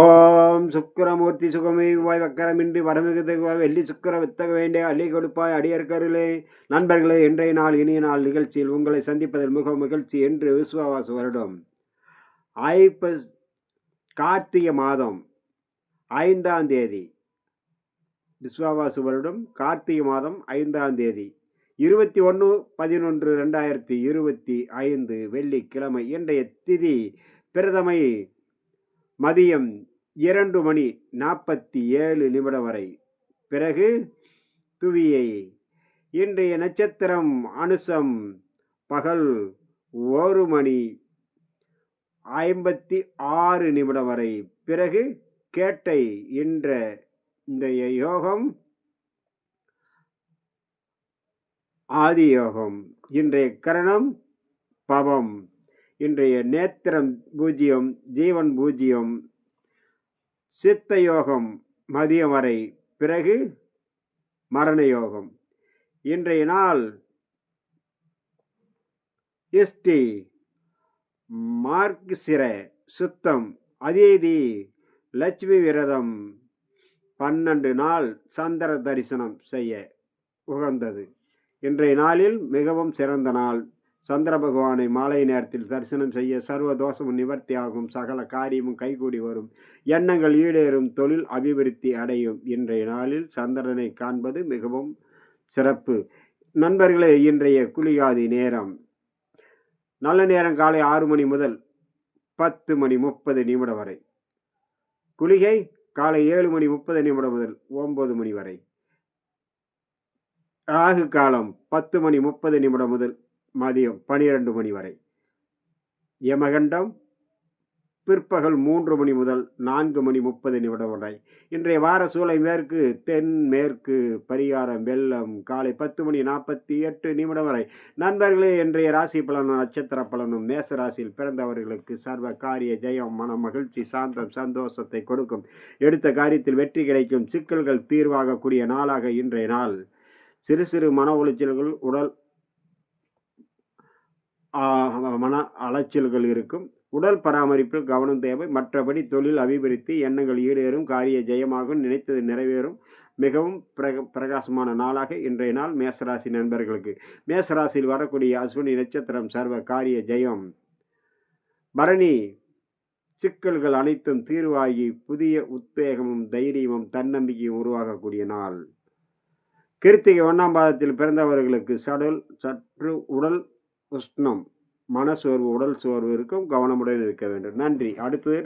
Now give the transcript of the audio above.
ஓம் சுக்கரமூர்த்தி சுகமேவாய் வக்கரமின்றி வரமிகுதகுவாய் வெள்ளி சுக்கர வித்தக வேண்டிய அள்ளி கொடுப்பாய் அடியற்கருளே நண்பர்களே இன்றைய நாள் இனிய நாள் நிகழ்ச்சியில் உங்களை சந்திப்பதில் மிக மகிழ்ச்சி என்று விஸ்வாவாசு வருடம். ஐப்ப கார்த்திகை மாதம் ஐந்தாம் தேதி. விஸ்வாவாசு வருடம் கார்த்திகை மாதம் ஐந்தாம் தேதி. இருபத்தி ஒன்று பதினொன்று ரெண்டாயிரத்தி இருபத்தி ஐந்து வெள்ளிக்கிழமை. இன்றைய திதி பிரதமை மதியம் இரண்டு மணி நாற்பத்தி ஏழு நிமிடம் வரை. பிறகு துவியை இன்றைய நட்சத்திரம் அனுசம் பகல் ஒரு மணி ஐம்பத்தி ஆறு நிமிடம் வரை. பிறகு கேட்டை என்ற இந்த யோகம் ஆதி யோகம் இன்றைய கரணம் பவம். இன்றைய நேத்திரம் பூஜ்ஜியம் ஜீவன் பூஜ்ஜியம் சித்த யோகம் மதியம் வரை. பிறகு மரண யோகம். இன்றைய நாள் இஷ்டி மார்க் சிர சுத்தம் அதேதி லட்சுமி விரதம் பன்னெண்டு நாள் சந்திர தரிசனம் செய்ய உகந்தது. இன்றைய நாளில் மிகவும் சிறந்த நாள். சந்திர பகவானை மாலை நேரத்தில் தரிசனம் செய்ய சர்வ தோஷமும் நிவர்த்தியாகும். சகல காரியமும் கைகூடி வரும். எண்ணங்கள் ஈடேறும். தொழில் அபிவிருத்தி அடையும். இன்றைய நாளில் சந்திரனை காண்பது மிகவும் சிறப்பு. நண்பர்களே இன்றைய குளிகாதி நேரம். நல்ல நேரம் காலை ஆறு மணி முதல் பத்து மணி முப்பது நிமிடம் வரை. குளிகை காலை ஏழு மணி முப்பது நிமிடம் முதல் ஒன்பது மணி வரை. ராகு காலம் பத்து மணி முப்பது நிமிடம் முதல் மதியம் பனிரெண்டு மணி வரை. யமகண்டம் பிற்பகல் மூன்று மணி முதல் நான்கு மணி முப்பது நிமிடம் வரை. இன்றைய வார சூளை மேற்கு தென் மேற்கு பரிகாரம் வெள்ளம் காலை பத்து மணி நாற்பத்தி எட்டு நிமிடம் வரை. நண்பர்களே இன்றைய ராசி பலனும் நட்சத்திர பலனும் மேச ராசியில் பிறந்தவர்களுக்கு சர்வ காரிய ஜெயம் மன மகிழ்ச்சி சாந்தம் சந்தோஷத்தை கொடுக்கும். எடுத்த காரியத்தில் வெற்றி கிடைக்கும். சிக்கல்கள் தீர்வாகக்கூடிய நாளாக இன்றைய நாள். சிறு சிறு மன உளைச்சல்கள் உடல் மன அலைச்சல்கள் இருக்கும். உடல் பராமரிப்பில் கவனம் தேவை. மற்றபடி தொழில் அபிவிருத்தி எண்ணங்கள் ஈடேறும். காரிய ஜெயமாகும். நினைத்தது நிறைவேறும். மிகவும் பிரக பிரகாசமான நாளாக இன்றைய நாள் மேசராசி நண்பர்களுக்கு. மேசராசியில் வரக்கூடிய அஸ்வினி நட்சத்திரம் சர்வ காரிய ஜெயம். பரணி சிக்கல்கள் அனைத்தும் தீர்வாகி புதிய உத்வேகமும் தைரியமும் தன்னம்பிக்கையும் உருவாகக்கூடிய நாள். கிருத்திகை ஒன்றாம் பாதத்தில் பிறந்தவர்களுக்கு சடல் சற்று உடல் உஷ்ணம் மனசோர்வு உடல் சோர்வு இருக்கும் கவனமுடன் இருக்க வேண்டும். நன்றி. அடுத்தது